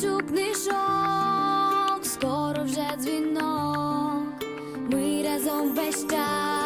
вулицю книжок, скоро уже дзвінок, Мы разом весь час.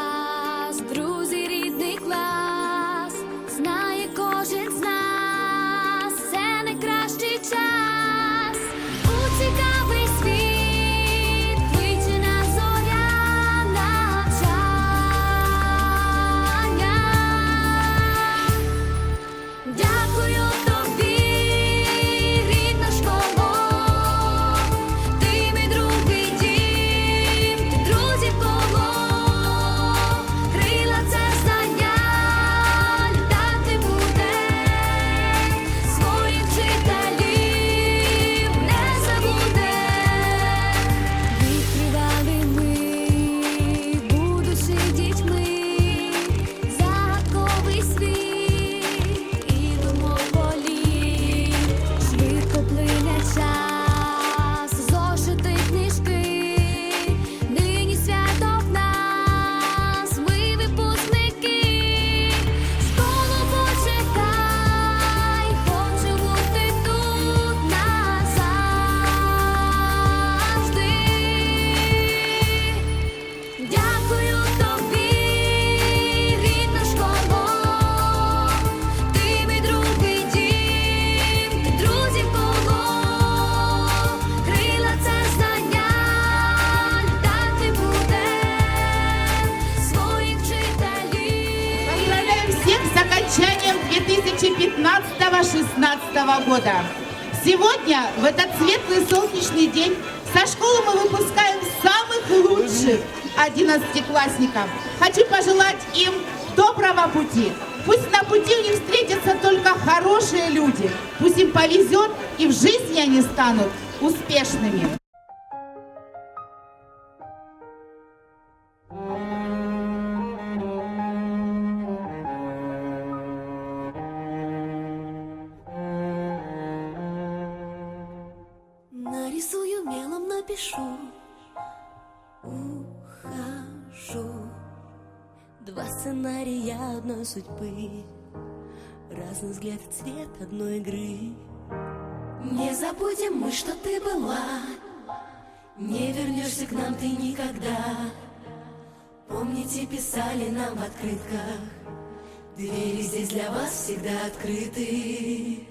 2015-16 года. Сегодня, в этот светлый солнечный день, со школы мы выпускаем самых лучших одиннадцатиклассников. Хочу пожелать им доброго пути. Пусть на пути у них встретятся только хорошие люди. Пусть им повезет, и в жизни они станут успешными. Судьбы. Разный взгляд и цвет одной игры. Не забудем мы, что ты была. Не вернешься к нам ты никогда. Помните, писали нам в открытках. Двери здесь для вас всегда открыты.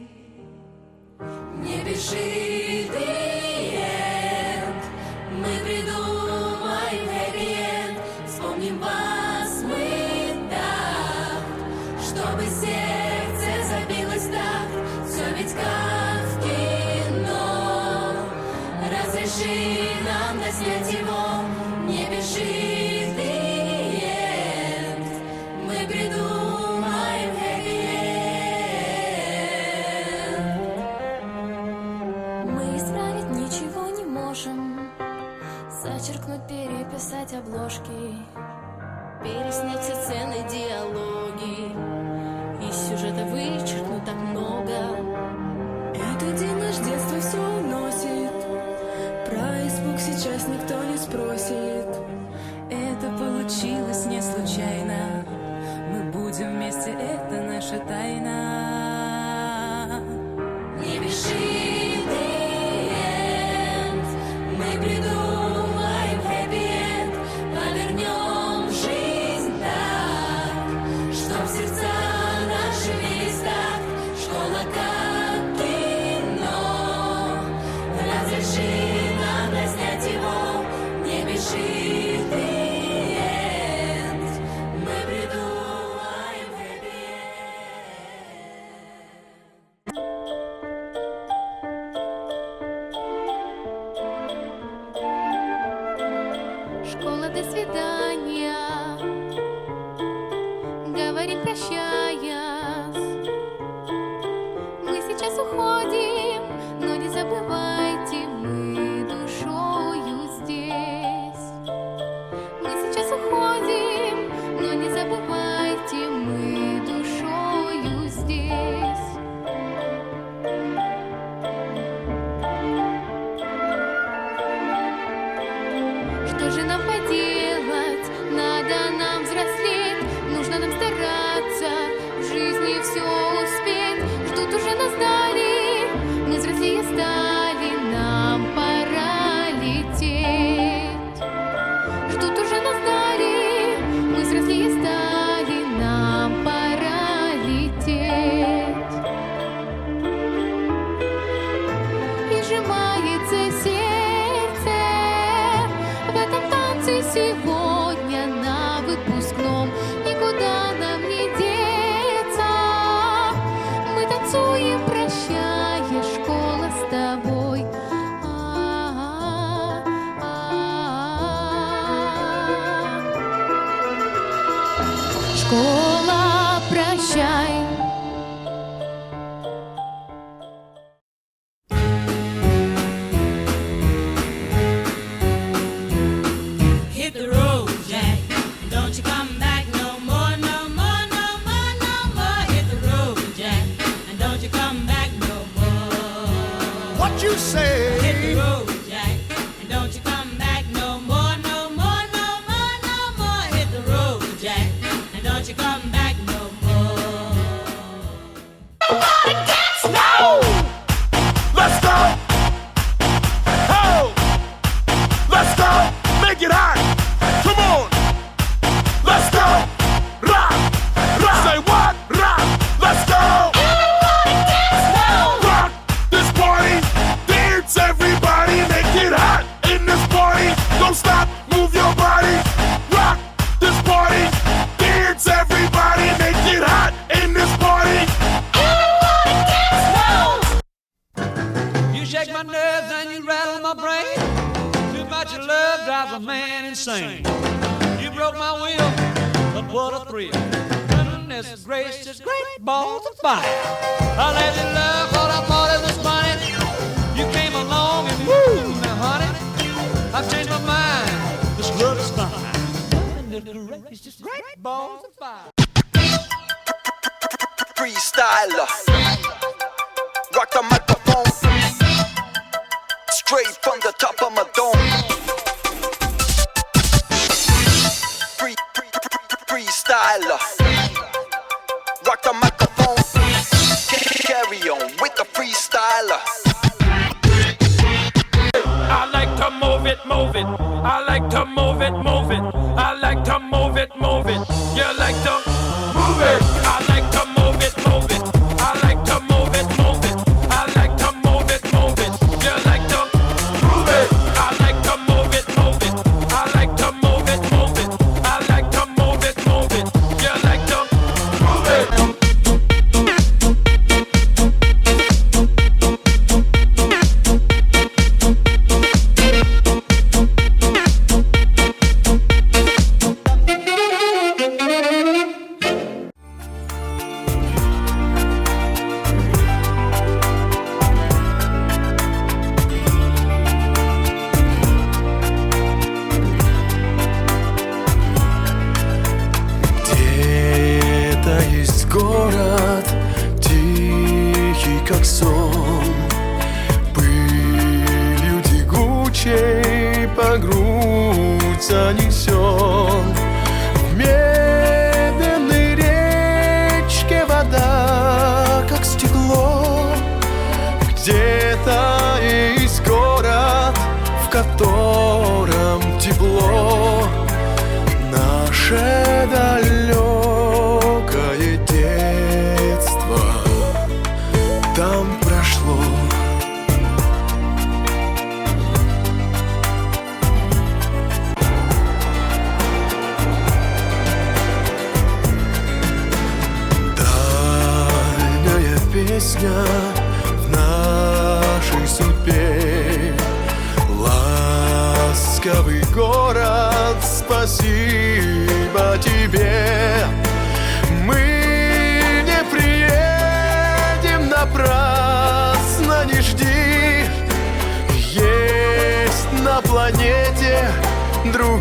Не пиши the Мы исправить ничего не можем. Зачеркнуть, переписать обложки. Переснять все сцены, диалоги. Из сюжета вычеркнуть так много. Этот день наш детство все уносит. Про испуг сейчас никто не спросит. Это получилось не случайно. Мы будем вместе, это наша тайна сейчас sing. You broke my will, but what a thrill. Goodness gracious, great balls of fire. I let you love what I thought it was funny. You came along and woo, now honey, I've changed my mind. This love is fine. Goodness gracious, great balls of fire. Freestyler, rock the microphone, straight from the top of my dome. I love. унесен В медленной речке вода, как стекло. Где-то есть город, в котором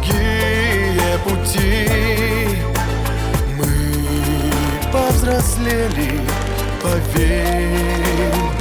другие пути. Мы повзрослели, поверь.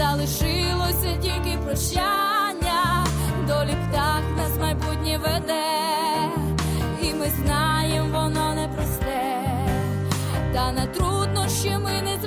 Залишилося тільки прощання, долі птах нас майбутнє веде, і ми знаємо, воно непросте, та на труднощі ми не